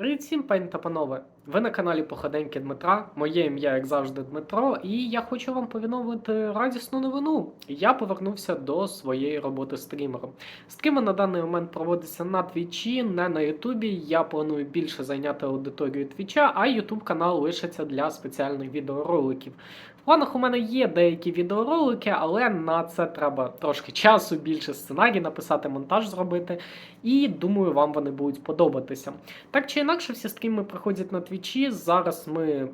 Привіт всім, пані та панове! Ви на каналі Походеньки Дмитра. Моє ім'я, як завжди, Дмитро, і я хочу вам повідомити радісну новину. Я повернувся до своєї роботи стрімером. Стріми на даний момент проводяться на Твічі, не на Ютубі. Я планую більше зайняти аудиторію Твіча, а Ютуб канал лишиться для спеціальних відеороликів. В планах у мене є деякі відеоролики, але на це треба трошки часу, більше сценарій написати, монтаж зробити. І думаю, вам вони будуть подобатися. Так чи інакше, всі стріми проходять на Твічі. Зараз ми.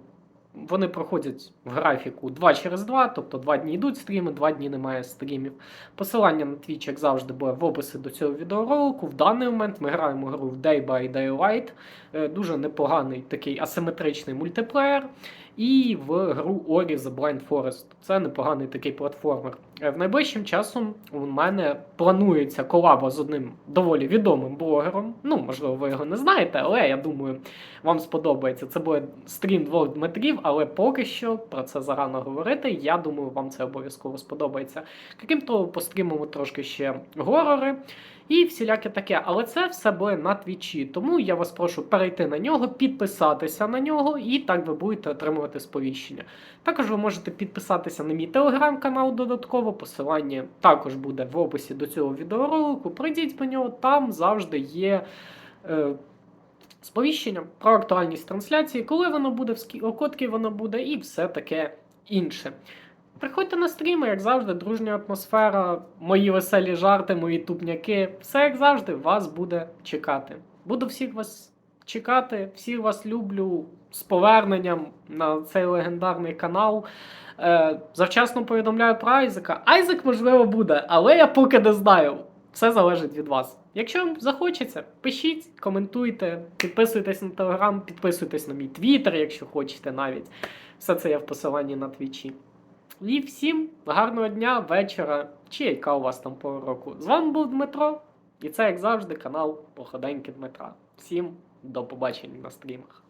Вони проходять в графіку 2 через 2, тобто 2 дні йдуть стріми, 2 дні немає стрімів. Посилання на Twitch, як завжди, буде в описі до цього відеоролику. В даний момент ми граємо гру в Day by Daylight. Е, Дуже непоганий такий асиметричний мультиплеєр. І в гру Ori The Blind Forest. Це непоганий такий платформер. Е, В найближчим часом у мене планується колаба з одним доволі відомим блогером. Ну, можливо, ви його не знаєте, але я думаю, вам сподобається. Це буде стрім двох Дмитрів, але поки що про це зарано говорити. Я думаю, вам це обов'язково сподобається. Крім того, пострімимо трошки ще горори і всіляке таке. Але це все буде на твічі. Тому я вас прошу перейти на нього, підписатися на нього, і так ви будете отримувати сповіщення. Також ви можете підписатися на мій телеграм-канал додатково. Посилання також буде в описі до цього відеоролику. Пройдіть по нього, там завжди є. Е, Сповіщення про актуальність трансляції, коли воно буде, в скільки воно буде, і все таке інше. Приходьте на стріми, як завжди, дружня атмосфера, мої веселі жарти, мої тупняки. Все як завжди, вас буде чекати. Буду всіх вас чекати, всіх вас люблю з поверненням на цей легендарний канал. Е, завчасно повідомляю про Айзека. Айзек, можливо, буде, але я поки не знаю. Все залежить від вас. Якщо вам захочеться, пишіть, коментуйте, підписуйтесь на телеграм, підписуйтесь на мій твіттер, якщо хочете навіть. Все це є в посиланні на твічі. І всім гарного дня, вечора, чи яка у вас там пора року. З вами був Дмитро, і це, як завжди, канал Походеньки Дмитра. Всім до побачення на стрімах.